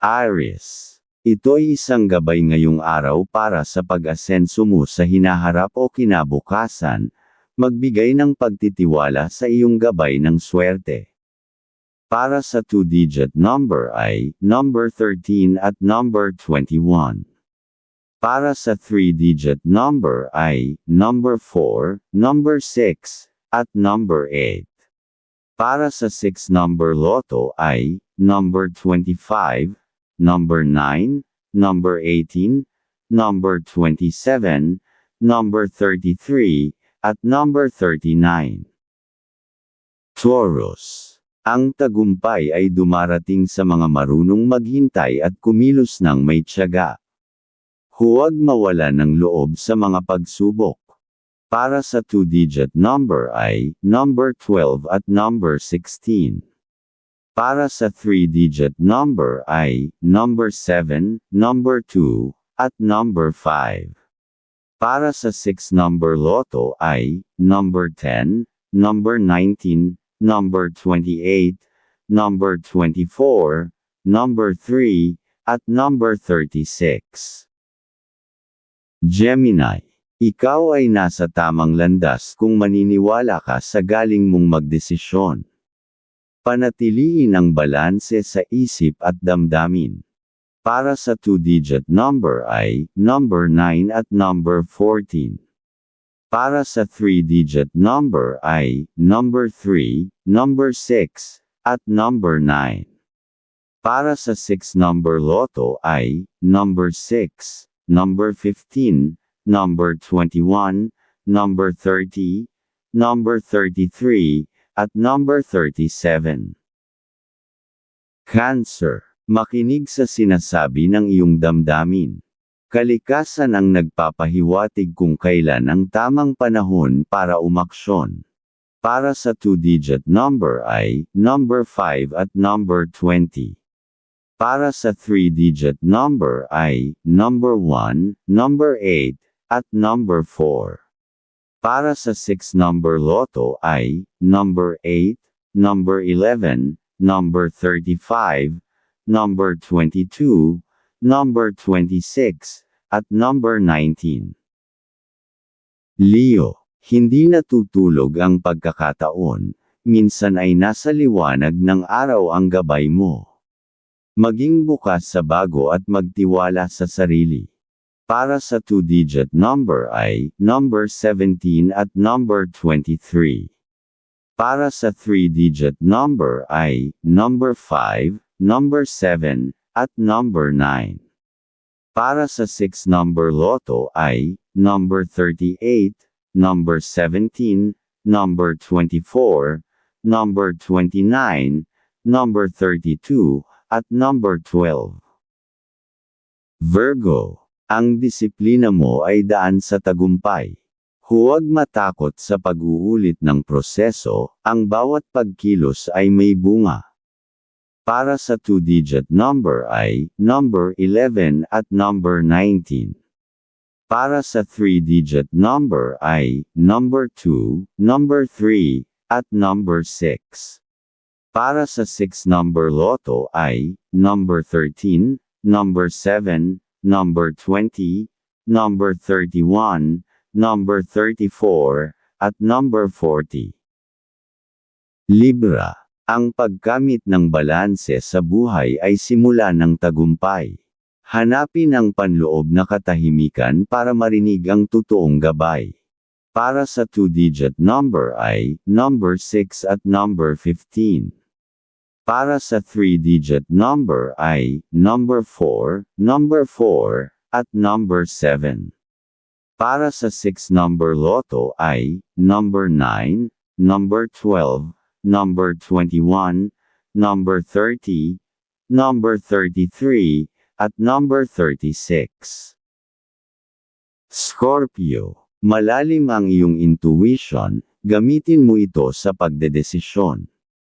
Aries. Ito ay isang gabay ngayong araw para sa pag-asenso mo sa hinaharap o kinabukasan, magbigay ng pagtitiwala sa iyong gabay ng swerte. Para sa two-digit number ay number 13 at number 21. Para sa three-digit number ay number 4, number 6, at number 8. Para sa 6 number loto ay number 25, number 9, number 18, number 27, number 33, at number 39. Taurus. Ang tagumpay ay dumarating sa mga marunong maghintay at kumilos ng may tiyaga. Huwag mawala ng loob sa mga pagsubok. Para sa two-digit number ay number 12 at number 16. Para sa three-digit number ay number 7, number 2, at number 5. Para sa 6 number loto ay number 10, number 19, number 28, number 24, number 3, at number 36. Gemini, ikaw ay nasa tamang landas kung maniniwala ka sa galing mong magdesisyon. Panatiliin ang balanse sa isip at damdamin. Para sa two-digit number ay number 9 at number 14. Para sa three-digit number ay number 3, number 6, at number 9. Para sa 6 number loto ay number 6, number 15, number 21, number 30, number 33, at number 37. Cancer. Makinig sa sinasabi ng iyong damdamin. Kalikasan ang nagpapahiwatig kung kailan ang tamang panahon para umaksyon. Para sa two-digit number ay number 5 at number 20. Para sa three-digit number ay number 1, number 8, at number 4. Para sa 6 number loto ay number 8, number 11, number 35, number 22, number 26, at number 19. Leo, hindi natutulog ang pagkakataon, minsan ay nasa liwanag ng araw ang gabay mo. Maging bukas sa bago at magtiwala sa sarili. Para sa two-digit number ay number 17 at number 23. Para sa three-digit number ay number 5, number 7, at number 9. Para sa 6 number loto ay number 38, number 17, number 24, number 29, number 32, at number 12. Virgo ang disiplina mo ay daan sa tagumpay. Huwag matakot sa pag-uulit ng proseso, ang bawat pagkilos ay may bunga. Para sa two-digit number ay number 11 at number 19. Para sa three-digit number ay number 2, number 3, at number 6. Para sa 6 number loto ay number 13, number 7, number 20, number 31, number 34, at number 40. Libra. Ang pagkamit ng balanse sa buhay ay simula ng tagumpay. Hanapin ang panloob na katahimikan para marinig ang totoong gabay. Para sa two-digit number ay number 6 at number 15. Para sa three-digit number ay number 4, number 4, at number 7. Para sa 6 number loto ay number 9, number 12, number 21, number 30, number 33, at number 36. Scorpio, malalim ang iyong intuition, gamitin mo ito sa pagdedesisyon.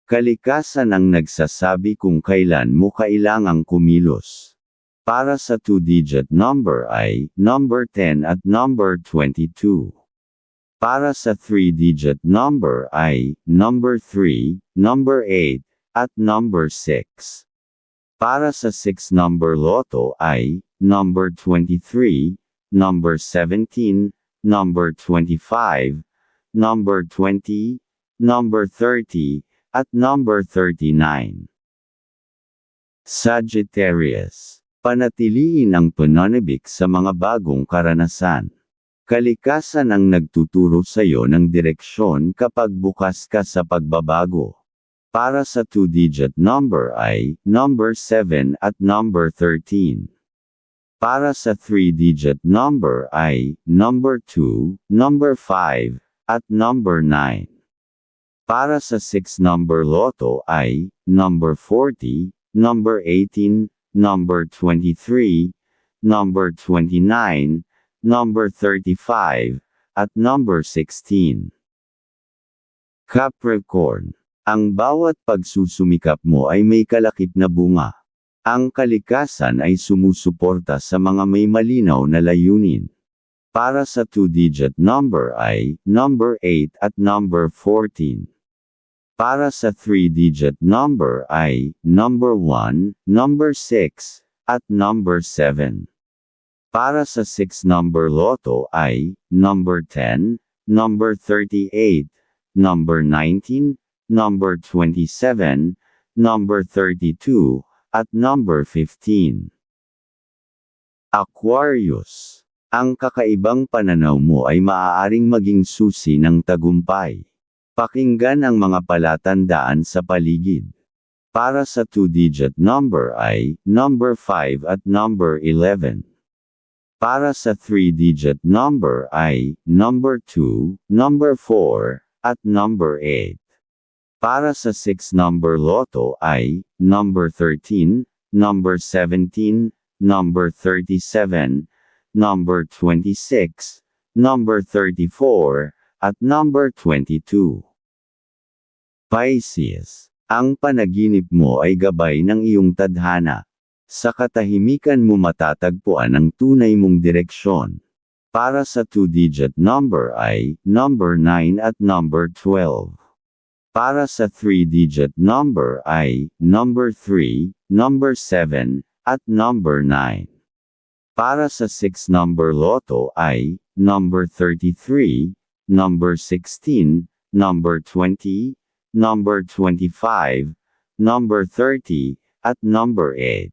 Kalikasan ang nagsasabi kung kailan mo kailangang kumilos. Para sa two-digit number ay number 10 at number 22. Para sa three-digit number ay number 3, number 8, at number 6. Para sa 6-number loto ay, number 23, number 17, number 25, number 20, number 30, at number 39. Sagittarius. Panatiliin ang pananabik sa mga bagong karanasan. Kalikasan ang nagtuturo sa iyo ng direksyon kapag bukas ka sa pagbabago. Para sa two-digit number ay number 7 at number 13. Para sa three-digit number ay number 2, number 5, at number 9. Para sa 6-number loto ay number 40, number 18, number 23, number 29, number 35, at number 16. Capricorn. Ang bawat pagsusumikap mo ay may kalakip na bunga. Ang kalikasan ay sumusuporta sa mga may malinaw na layunin. Para sa two-digit number ay number 8 at number 14. Para sa three-digit number ay number 1, number 6, at number 7. Para sa 6-number loto ay number 10, number 38, number 19, number 27, number 32, at number 15. Aquarius. Ang kakaibang pananaw mo ay maaaring maging susi ng tagumpay. Pakinggan ang mga palatandaan sa paligid. Para sa two-digit number ay number 5 at number 11. Para sa three-digit number ay number 2, number 4, at number 8. Para sa 6-number loto ay number 13, number 17, number 37, number 26, number 34, at number 22. Pisces. Ang panaginip mo ay gabay ng iyong tadhana. Sa katahimikan mo matatagpuan ang tunay mong direksyon. Para sa two-digit number ay number 9 at number 12. Para sa three-digit number ay number 3, number 7, at number 9. Para sa 6-number loto ay number 33, number 16, number 20, number 25, number 30, at number 8.